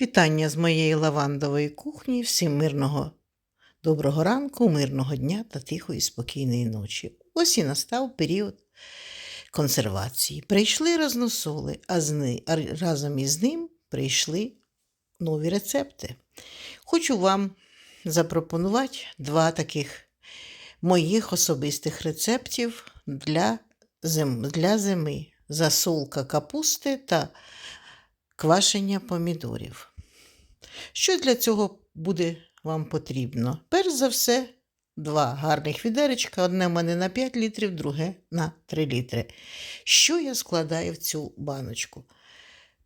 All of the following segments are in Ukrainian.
Вітання з моєї лавандової кухні. Всім мирного доброго ранку, мирного дня та тихої спокійної ночі. Ось і настав період консервації. Прийшли розносоли, а, разом із ним прийшли нові рецепти. Хочу вам запропонувати два таких моїх особистих рецептів для, зим, для зими. Засолка капусти та квашення помідорів. Що для цього буде вам потрібно? Перш за все, два гарних відеречка. Одне в мене на 5 літрів, друге на 3 літри. Що я складаю в цю баночку?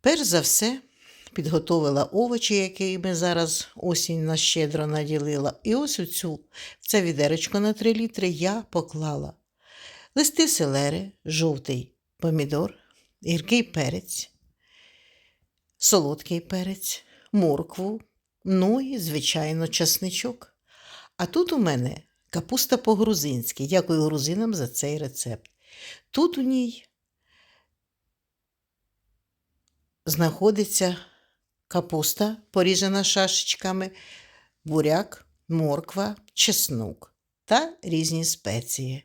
Перш за все, підготовила овочі, які зараз осінь нас щедро наділила. І ось у цю, це відеречко на 3 літри я поклала листи селери, жовтий помідор, гіркий перець, солодкий перець, моркву, ну і, звичайно, часничок. А тут у мене капуста по-грузинськи. Дякую грузинам за цей рецепт. Тут у ній знаходиться капуста, поріжена шашечками, буряк, морква, чеснок та різні спеції.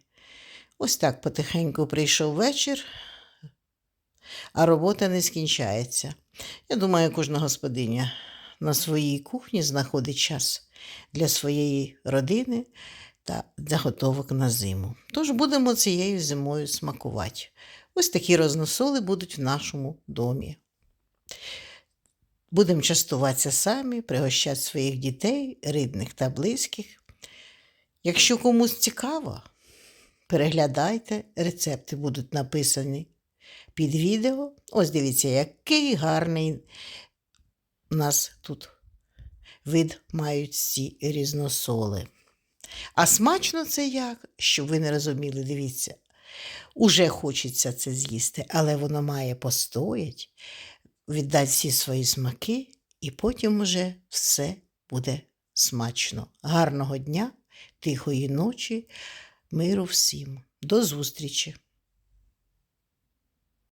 Ось так потихеньку прийшов вечір, а робота не скінчається. Я думаю, кожна господиня на своїй кухні знаходить час для своєї родини та заготовок на зиму. Тож будемо цією зимою смакувати. Ось такі розносоли будуть в нашому домі. Будемо частуватися самі, пригощати своїх дітей, рідних та близьких. Якщо комусь цікаво, переглядайте, рецепти будуть написані під відео. Ось дивіться, який гарний нас тут вид мають ці різносоли. А смачно це як, щоб ви не розуміли, дивіться. Уже хочеться це з'їсти, але воно має постоять, віддати всі свої смаки, і потім уже все буде смачно. Гарного дня, тихої ночі, миру всім. До зустрічі!